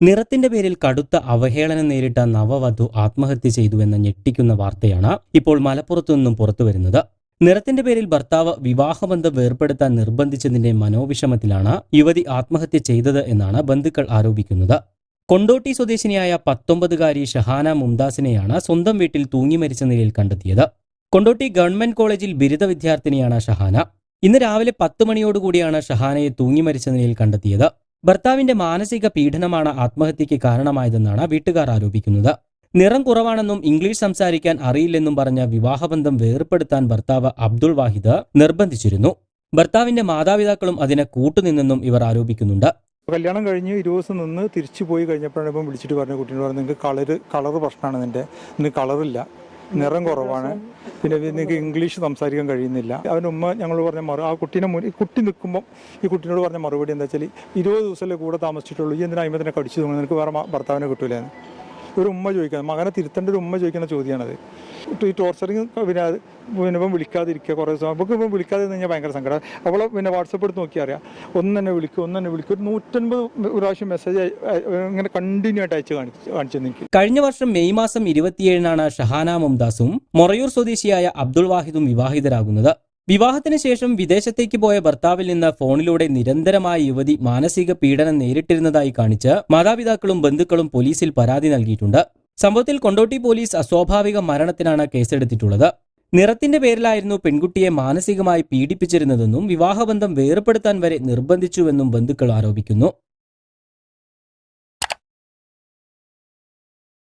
നിറത്തിന്റെ പേരിൽ കടുത്ത അവഹേളനം നേരിട്ട നവവധു ആത്മഹത്യ ചെയ്തുവെന്ന ഞെട്ടിക്കുന്ന വാർത്തയാണ് ഇപ്പോൾ മലപ്പുറത്തു നിന്നും പുറത്തു വരുന്നത്. നിറത്തിന്റെ പേരിൽ ഭർത്താവ് വിവാഹബന്ധം വേർപ്പെടുത്താൻ നിർബന്ധിച്ചതിന്റെ മനോവിഷമത്തിലാണ് യുവതി ആത്മഹത്യ ചെയ്തത് എന്നാണ് ബന്ധുക്കൾ ആരോപിക്കുന്നത്. കൊണ്ടോട്ടി സ്വദേശിനിയായ പത്തൊമ്പതുകാരി ഷഹാന മുംതാസിനെയാണ് സ്വന്തം വീട്ടിൽ തൂങ്ങി മരിച്ച നിലയിൽ കണ്ടെത്തിയത്. കൊണ്ടോട്ടി ഗവൺമെന്റ് കോളേജിൽ ബിരുദ വിദ്യാർത്ഥിനിയാണ് ഷഹാന. ഇന്ന് രാവിലെ പത്ത് മണിയോടുകൂടിയാണ് ഷഹാനയെ തൂങ്ങി മരിച്ച നിലയിൽ കണ്ടെത്തിയത്. ഭർത്താവിന്റെ മാനസിക പീഡനമാണ് ആത്മഹത്യയ്ക്ക് കാരണമായതെന്നാണ് വീട്ടുകാർ ആരോപിക്കുന്നത്. നിറം കുറവാണെന്നും ഇംഗ്ലീഷ് സംസാരിക്കാൻ അറിയില്ലെന്നും പറഞ്ഞ വിവാഹബന്ധം വേർപ്പെടുത്താൻ ഭർത്താവ് അബ്ദുൾ വാഹിദ് നിർബന്ധിച്ചിരുന്നു. ഭർത്താവിന്റെ മാതാപിതാക്കളും അതിനെ കൂട്ടുനിന്നെന്നും ഇവർ ആരോപിക്കുന്നുണ്ട്. കല്യാണം കഴിഞ്ഞ് ഇരുപത് ദിവസം നിന്ന് തിരിച്ചു പോയി കഴിഞ്ഞപ്പോഴാണ് ഇപ്പം വിളിച്ചിട്ട് പറഞ്ഞു കുട്ടീനോട് പറഞ്ഞു നിങ്ങൾക്ക് കളറ് കളർ പ്രശ്നമാണ് നിന്റെ. നിനക്ക് കളറില്ല. നിറം കുറവാണ്. പിന്നെ നിങ്ങൾക്ക് ഇംഗ്ലീഷ് സംസാരിക്കാൻ കഴിയുന്നില്ല. അവന്റെ ഉമ്മ ഞങ്ങൾ പറഞ്ഞ മറു ആ കുട്ടീനെ മുന്നിൽ കുട്ടി നിൽക്കുമ്പോൾ ഈ കുട്ടീനോട് പറഞ്ഞ മറുപടി എന്താ വെച്ചാൽ ഇരുപത് ദിവസമല്ലേ കൂടെ താമസിച്ചിട്ടുള്ളൂ. ഈ എന്തിനാ അയിമത്തിനെ കടിച്ചു തോന്നുന്നു നിനക്ക് വേറെ ഭർത്താവിനെ കിട്ടൂലെന്ന്. ഒരു ഉമ്മ ചോദിക്കുന്നത് മകനെ തിരുത്തേണ്ട ഒരു ഉമ്മ ചോദിക്കുന്ന ചോദ്യമാണത് ഈ ടോർച്ചറിങ് പിന്നെ പിന്നെ ഇപ്പം വിളിക്കാതിരിക്കുക കുറേ ദിവസം. നമുക്ക് ഇപ്പം വിളിക്കാതെ കഴിഞ്ഞാൽ ഭയങ്കര സങ്കടം. അവളെ പിന്നെ വാട്സപ്പ് എടുത്ത് നോക്കിയാൽ അറിയാം. ഒന്ന് തന്നെ വിളിക്കും ഒന്ന് തന്നെ വിളിക്കും. ഒരു നൂറ്റൻപത് പ്രാവശ്യം മെസ്സേജ് ഇങ്ങനെ കണ്ടിന്യൂ ആയിട്ട് അയച്ച് കാണിച്ചു കാണിച്ചു എനിക്ക് കഴിഞ്ഞ വർഷം മെയ് മാസം ഇരുപത്തിയേഴിനാണ് ഷഹാന മുംതാസും മൊറയൂർ സ്വദേശിയായ അബ്ദുൾ വാഹിദും വിവാഹിതരാകുന്നത്. വിവാഹത്തിന് ശേഷം വിദേശത്തേക്ക് പോയ ഭർത്താവിൽ നിന്ന് ഫോണിലൂടെ നിരന്തരമായ യുവതി മാനസിക പീഡനം നേരിട്ടിരുന്നതായി കാണിച്ച് മാതാപിതാക്കളും ബന്ധുക്കളും പോലീസിൽ പരാതി നൽകിയിട്ടുണ്ട്. സംഭവത്തിൽ കൊണ്ടോട്ടി പോലീസ് അസ്വാഭാവിക മരണത്തിനാണ് കേസെടുത്തിട്ടുള്ളത്. നിറത്തിന്റെ പേരിലായിരുന്നു പെൺകുട്ടിയെ മാനസികമായി പീഡിപ്പിച്ചിരുന്നതെന്നും വിവാഹബന്ധം വേർപെടുത്താൻ വരെ നിർബന്ധിച്ചുവെന്നും ബന്ധുക്കൾ ആരോപിക്കുന്നു.